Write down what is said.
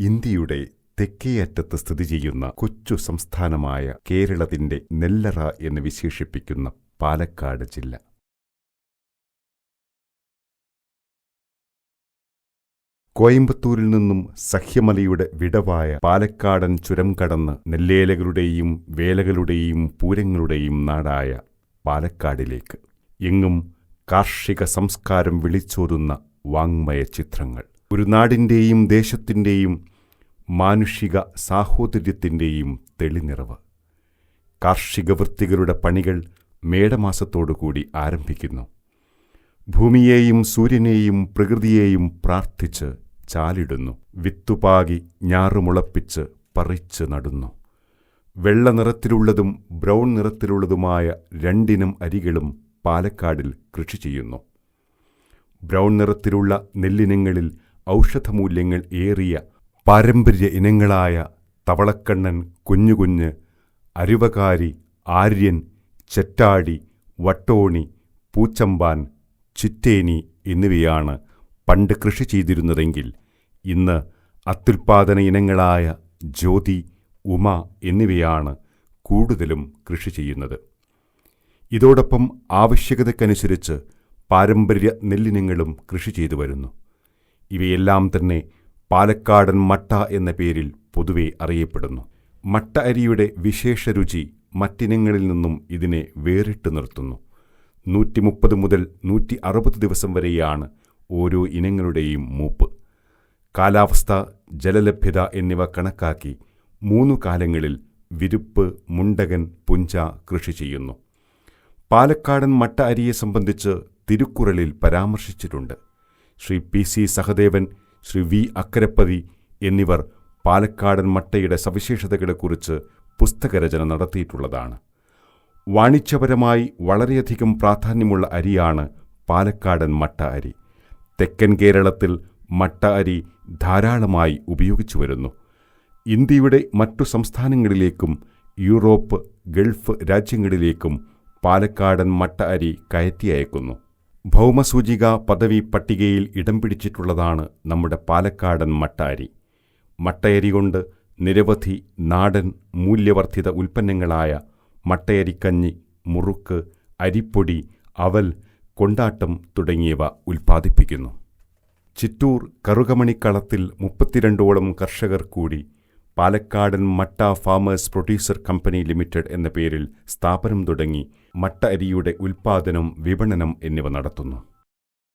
ഇന്ത്യയുടെ തെക്കേയറ്റത്ത് സ്ഥിതി ചെയ്യുന്ന കൊച്ചു സംസ്ഥാനമായ കേരളത്തിന്റെ നെല്ലറ എന്ന് വിശേഷിപ്പിക്കുന്ന പാലക്കാട് ജില്ല. കോയമ്പത്തൂരിൽ നിന്നും സഹ്യമലയുടെ വിടവായ പാലക്കാടൻ ചുരം കടന്ന് നെല്ലേലകളുടെയും വേലകളുടെയും പൂരങ്ങളുടെയും നാടായ പാലക്കാടിലേക്ക്. എങ്ങും കാർഷിക സംസ്കാരം വിളിച്ചോതുന്ന വാങ്മയ ചിത്രങ്ങൾ. ഒരു നാടിന്റെയും ദേശത്തിന്റെയും മാനുഷിക സാഹോദര്യത്തിന്റെയും തെളിനിറവ്. കാർഷിക വൃത്തികളുടെ പണികൾ മേടമാസത്തോടുകൂടി ആരംഭിക്കുന്നു. ഭൂമിയെയും സൂര്യനെയും പ്രകൃതിയെയും പ്രാർത്ഥിച്ച് ചാലിടുന്നു. വിത്തുപാകി ഞാറുമുളപ്പിച്ച് പറിച്ച് നടുന്നു. വെള്ള നിറത്തിലുള്ളതും ബ്രൗൺ നിറത്തിലുള്ളതുമായ രണ്ടിനം അരികളും പാലക്കാടിൽ കൃഷി ചെയ്യുന്നു. ബ്രൗൺ നിറത്തിലുള്ള നെല്ലിനങ്ങളിൽ ഔഷധമൂല്യങ്ങൾ ഏറിയ പാരമ്പര്യ ഇനങ്ങളായ തവളക്കണ്ണൻ കുഞ്ഞുകുഞ്ഞ് അരുവകാരി ആര്യൻ ചെറ്റാടി വട്ടോണി പൂച്ചമ്പാൻ ചിറ്റേനി എന്നിവയാണ് പണ്ട് കൃഷി ചെയ്തിരുന്നതെങ്കിൽ ഇന്ന് അത്യുൽപാദന ഇനങ്ങളായ ജ്യോതി ഉമ എന്നിവയാണ് കൂടുതലും കൃഷി ചെയ്യുന്നത്. ഇതോടൊപ്പം ആവശ്യകതയ്ക്കനുസരിച്ച് പാരമ്പര്യ നെല്ലിനങ്ങളും കൃഷി ചെയ്തു വരുന്നു. ഇവയെല്ലാം തന്നെ പാലക്കാടൻ മട്ട എന്ന പേരിൽ പൊതുവെ അറിയപ്പെടുന്നു. മട്ട അരിയുടെ വിശേഷ രുചി മറ്റിനങ്ങളിൽ നിന്നും ഇതിനെ വേറിട്ട് നിർത്തുന്നു. നൂറ്റി മുപ്പത് മുതൽ നൂറ്റി അറുപത് ദിവസം വരെയാണ് ഓരോ ഇനങ്ങളുടെയും മൂപ്പ്. കാലാവസ്ഥ ജലലഭ്യത എന്നിവ കണക്കാക്കി മൂന്നു കാലങ്ങളിൽ വിരുപ്പ് മുണ്ടകൻ പുഞ്ച കൃഷി ചെയ്യുന്നു. പാലക്കാടൻ മട്ട അരിയെ സംബന്ധിച്ച് തിരുക്കുറളിൽ പരാമർശിച്ചിട്ടുണ്ട്. Shri P C Sahadevan Shri V Akkarappathi എന്നിവർ പാലക്കാടൻ മട്ടയുടെ സവിശേഷതകളെക്കുറിച്ച് പുസ്തകരചന നടത്തിയിട്ടുള്ളതാണ്. വാണിജ്യപരമായി വളരെയധികം പ്രാധാന്യമുള്ള അരിയാണ് പാലക്കാടൻ മട്ട അരി. തെക്കൻ കേരളത്തിൽ മട്ട അരി ധാരാളമായി ഉപയോഗിച്ചു വരുന്നു. ഇന്ത്യയുടെ മറ്റു സംസ്ഥാനങ്ങളിലേക്കും യൂറോപ്പ് ഗൾഫ് രാജ്യങ്ങളിലേക്കും പാലക്കാടൻ മട്ട അരി കയറ്റി അയക്കുന്നു. ഭൗമസൂചിക പദവി പട്ടികയിൽ ഇടം പിടിച്ചിട്ടുള്ളതാണ് നമ്മുടെ പാലക്കാടൻ മട്ടാരി. മട്ടയരി കൊണ്ട് നിരവധി നാടൻ മൂല്യവർദ്ധിത ഉൽപ്പന്നങ്ങളായ മട്ടയരിക്കഞ്ഞി മുറുക്ക് അരിപ്പൊടി അവൽ കൊണ്ടാട്ടം തുടങ്ങിയവ ഉൽപ്പാദിപ്പിക്കുന്നു. ചിറ്റൂർ കറുകമണിക്കളത്തിൽ മുപ്പത്തിരണ്ടോളം കർഷകർ കൂടി പാലക്കാടൻ മട്ട ഫാമേഴ്സ് പ്രൊഡ്യൂസർ കമ്പനി ലിമിറ്റഡ് എന്ന പേരിൽ സ്ഥാപനം തുടങ്ങി മട്ട അരിയുടെ ഉൽപ്പാദനം വിപണനം എന്നിവ നടത്തുന്നു